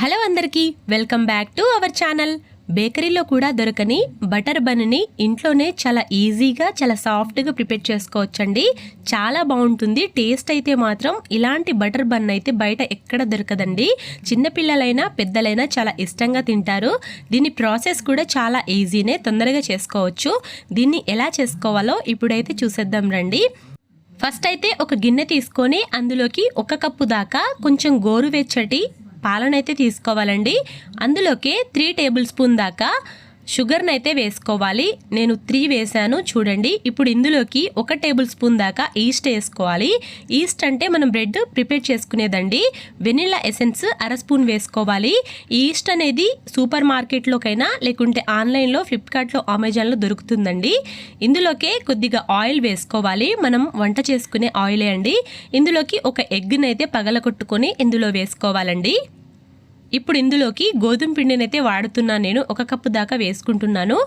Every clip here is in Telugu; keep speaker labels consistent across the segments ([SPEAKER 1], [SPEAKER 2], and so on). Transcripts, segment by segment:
[SPEAKER 1] హలో అందరికీ welcome back to our channel. బేకరీలో కూడా దొరకని బటర్ బన్ని ఇంట్లోనే చాలా ఈజీగా చాలా సాఫ్ట్గా ప్రిపేర్ చేసుకోవచ్చండి. చాలా బాగుంటుంది టేస్ట్ అయితే మాత్రం ఇలాంటి బటర్ బన్ అయితే బయట ఎక్కడ దొరకదండి. చిన్నపిల్లలైనా పెద్దలైనా చాలా ఇష్టంగా తింటారు. దీని ప్రాసెస్ కూడా చాలా ఈజీనే తొందరగా చేసుకోవచ్చు. దీన్ని ఎలా చేసుకోవాలో ఇప్పుడైతే చూసేద్దాం రండి. ఫస్ట్ అయితే ఒక గిన్నె తీసుకొని అందులోకి ఒక కప్పు దాకా కొంచెం గోరువెచ్చటి పాలనైతే తీసుకోవాలండి. అందులోకి త్రీ టేబుల్ స్పూన్ దాకా షుగర్ని అయితే వేసుకోవాలి. నేను త్రీ వేసాను చూడండి. ఇప్పుడు ఇందులోకి ఒక టేబుల్ స్పూన్ దాకా ఈస్ట్ వేసుకోవాలి. ఈస్ట్ అంటే మనం బ్రెడ్ ప్రిపేర్ చేసుకునేదండి. వెనిలా ఎసెన్స్ అర స్పూన్ వేసుకోవాలి. ఈస్ట్ అనేది సూపర్ మార్కెట్లోకైనా లేకుంటే ఆన్లైన్లో ఫ్లిప్కార్ట్లో అమెజాన్లో దొరుకుతుందండి. ఇందులోకే కొద్దిగా ఆయిల్ వేసుకోవాలి. మనం వంట చేసుకునే ఆయిలే అండి. ఇందులోకి ఒక ఎగ్ని అయితే పగలగొట్టుకొని ఇందులో వేసుకోవాలండి. ఇప్పుడు ఇందులోకి గోధుమ పిండిని అయితే వాడుతున్నాను నేను. ఒక కప్పు దాకా వేసుకుంటున్నాను.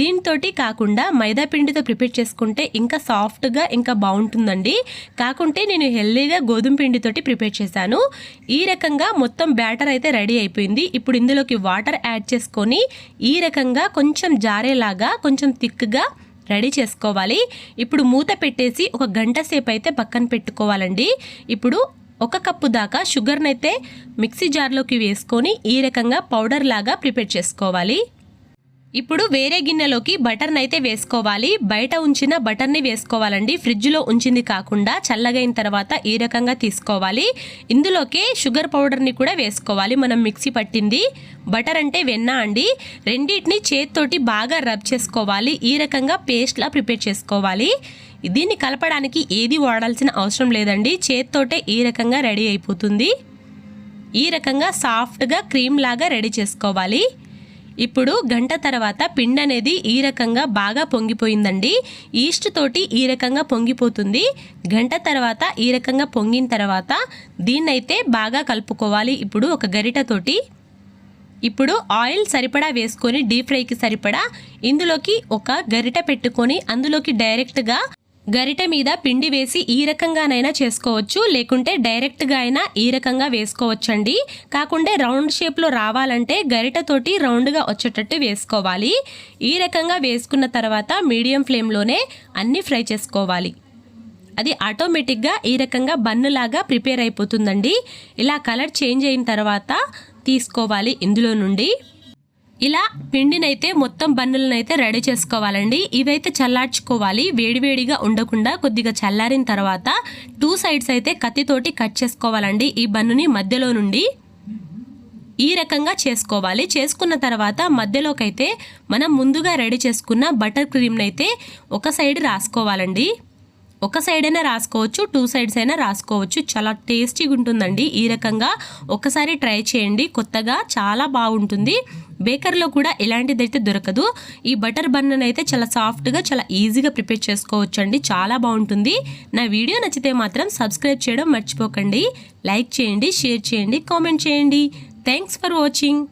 [SPEAKER 1] దీంతో కాకుండా మైదా పిండితో ప్రిపేర్ చేసుకుంటే ఇంకా సాఫ్ట్గా ఇంకా బాగుంటుందండి. కాకుంటే నేను హెల్దీగా గోధుమ పిండితోటి ప్రిపేర్ చేశాను. ఈ రకంగా మొత్తం బ్యాటర్ అయితే రెడీ అయిపోయింది. ఇప్పుడు ఇందులోకి వాటర్ యాడ్ చేసుకొని ఈ రకంగా కొంచెం జారేలాగా కొంచెం థిక్గా రెడీ చేసుకోవాలి. ఇప్పుడు మూత పెట్టేసి ఒక గంట సేపు అయితే పక్కన పెట్టుకోవాలండి. ఇప్పుడు ఒక కప్పు దాకా షుగర్ని అయితే మిక్సీ జార్లోకి వేసుకొని ఈ రకంగా పౌడర్ లాగా ప్రిపేర్ చేసుకోవాలి. ఇప్పుడు వేరే గిన్నెలోకి బటర్ని అయితే వేసుకోవాలి. బయట ఉంచిన బటర్ని వేసుకోవాలండి. ఫ్రిడ్జ్లో ఉంచింది కాకుండా చల్లగైన తర్వాత ఈ రకంగా తీసుకోవాలి? ఇందులోకి షుగర్ పౌడర్ని కూడా వేసుకోవాలి. మనం మిక్సీ పట్టింది. బటర్ అంటే వెన్న అండి. రెండింటిని చేతితోటి బాగా రబ్ చేసుకోవాలి. ఈ రకంగా పేస్ట్లా ప్రిపేర్ చేసుకోవాలి. దీన్ని కలపడానికి ఏది వాడాల్సిన అవసరం లేదండి. చేత్తోటే ఈ రకంగా రెడీ అయిపోతుంది. ఈ రకంగా సాఫ్ట్గా క్రీమ్ లాగా రెడీ చేసుకోవాలి. ఇప్పుడు గంట తర్వాత పిండి అనేది ఈ రకంగా బాగా పొంగిపోయిందండి. ఈస్ట్ తోటి ఈ రకంగా పొంగిపోతుంది. గంట తర్వాత ఈ రకంగా పొంగిన తర్వాత దీన్నైతే బాగా కలుపుకోవాలి. ఇప్పుడు ఒక గరిటతోటి ఇప్పుడు ఆయిల్ సరిపడా వేసుకొని డీప్ ఫ్రైకి సరిపడా ఇందులోకి ఒక గరిట పెట్టుకొని అందులోకి డైరెక్ట్గా గరిట మీద పిండి వేసి ఈ రకంగానైనా చేసుకోవచ్చు. లేకుంటే డైరెక్ట్గా అయినా ఈ రకంగా వేసుకోవచ్చండి. కాకుంటే రౌండ్ షేప్లో రావాలంటే గరిటతోటి రౌండ్గా వచ్చేటట్టు వేసుకోవాలి. ఈ రకంగా వేసుకున్న తర్వాత మీడియం ఫ్లేమ్లోనే అన్నీ ఫ్రై చేసుకోవాలి. అది ఆటోమేటిక్గా ఈ రకంగా బన్నులాగా ప్రిపేర్ అయిపోతుందండి. ఇలా కలర్ చేంజ్ అయిన తర్వాత తీసుకోవాలి ఇందులో నుండి. ఇలా పిండినైతే మొత్తం బన్నులనైతే రెడీ చేసుకోవాలండి. ఇవైతే చల్లార్చుకోవాలి. వేడివేడిగా ఉండకుండా కొద్దిగా చల్లారిన తర్వాత టూ సైడ్స్ అయితే కత్తితోటి కట్ చేసుకోవాలండి. ఈ బన్నుని మధ్యలో నుండి ఈ రకంగా చేసుకోవాలి. చేసుకున్న తర్వాత మధ్యలోకైతే మనం ముందుగా రెడీ చేసుకున్న బటర్ క్రీమ్నైతే ఒక సైడ్ రాసుకోవాలండి. ఒక సైడ్ అయినా రాసుకోవచ్చు టూ సైడ్స్ అయినా రాసుకోవచ్చు. చాలా టేస్టీగా ఉంటుందండి ఈ రకంగా ఒకసారి ట్రై చేయండి. కొత్తగా చాలా బాగుంటుంది. బేకర్లో కూడా ఇలాంటిదైతే దొరకదు. ఈ బటర్ బన్నన్ అయితే చాలా సాఫ్ట్గా చాలా ఈజీగా ప్రిపేర్ చేసుకోవచ్చు అండి చాలా బాగుంటుంది. నా వీడియో నచ్చితే మాత్రం సబ్స్క్రైబ్ చేయడం మర్చిపోకండి. లైక్ చేయండి షేర్ చేయండి కామెంట్ చేయండి. Thanks for watching